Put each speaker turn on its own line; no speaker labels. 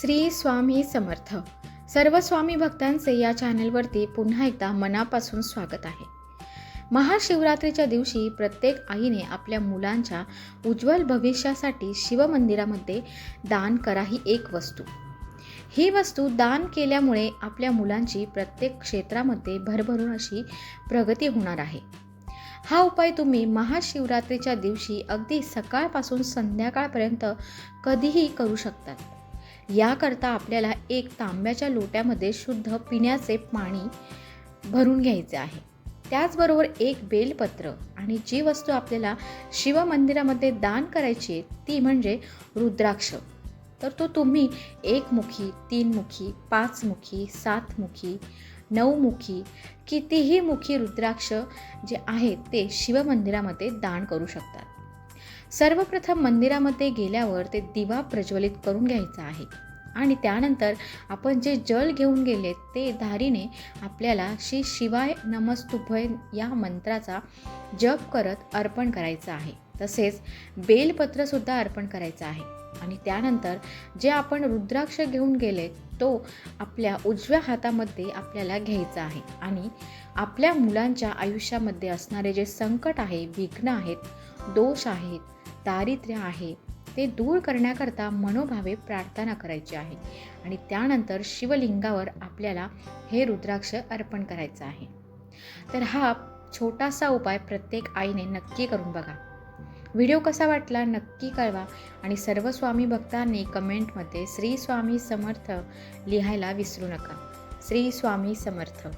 श्री स्वामी समर्थ. सर्व स्वामी भक्तांचे या चॅनलवरती पुन्हा एकदा मनापासून स्वागत आहे. महाशिवरात्रीच्या दिवशी प्रत्येक आईने आपल्या मुलांच्या उज्ज्वल भविष्यासाठी शिवमंदिरामध्ये दान करा ही एक वस्तू. ही वस्तू दान केल्यामुळे आपल्या मुलांची प्रत्येक क्षेत्रामध्ये भरभरून अशी प्रगती होणार आहे. हा उपाय तुम्ही महाशिवरात्रीच्या दिवशी अगदी सकाळपासून संध्याकाळपर्यंत कधीही करू शकतात. याकरता आपल्याला एक तांब्याच्या लोट्यामध्ये शुद्ध पिण्याचे पाणी भरून घ्यायचे आहे. त्याचबरोबर एक बेलपत्र आणि जी वस्तू आपल्याला शिवमंदिरामध्ये दान करायची आहे ती म्हणजे रुद्राक्ष. तर तो तुम्ही एकमुखी तीनमुखी पाचमुखी सातमुखी नऊमुखी कितीही मुखी रुद्राक्ष जे आहेत ते शिवमंदिरामध्ये दान करू शकतात. सर्वप्रथम मंदिरामध्ये गेल्यावर ते दिवा प्रज्वलित करून घ्यायचा आहे. आणि त्यानंतर आपण जे जल घेऊन गेले ते धारीने आपल्याला श्री शिवाय नमस्तुभय या मंत्राचा जप करत अर्पण करायचं आहे. तसेच बेलपत्रसुद्धा अर्पण करायचं आहे. आणि त्यानंतर जे आपण रुद्राक्ष घेऊन गेले तो आपल्या उजव्या हातामध्ये आपल्याला घ्यायचा आहे. आणि आपल्या मुलांच्या आयुष्यामध्ये असणारे जे संकट आहे विघ्न आहेत दोष आहेत दारिद्र्य आहे ते दूर करण्याकरता मनोभावे प्रार्थना करायची आहे. आणि त्यानंतर शिवलिंगावर आपल्याला हे रुद्राक्ष अर्पण करायचं आहे. तर हा छोटासा उपाय प्रत्येक आईने नक्की करून बघा. व्हिडिओ कसा वाटला नक्की कळवा. आणि सर्व स्वामी भक्तांनी कमेंटमध्ये श्री स्वामी समर्थ लिहायला विसरू नका. श्री स्वामी समर्थ.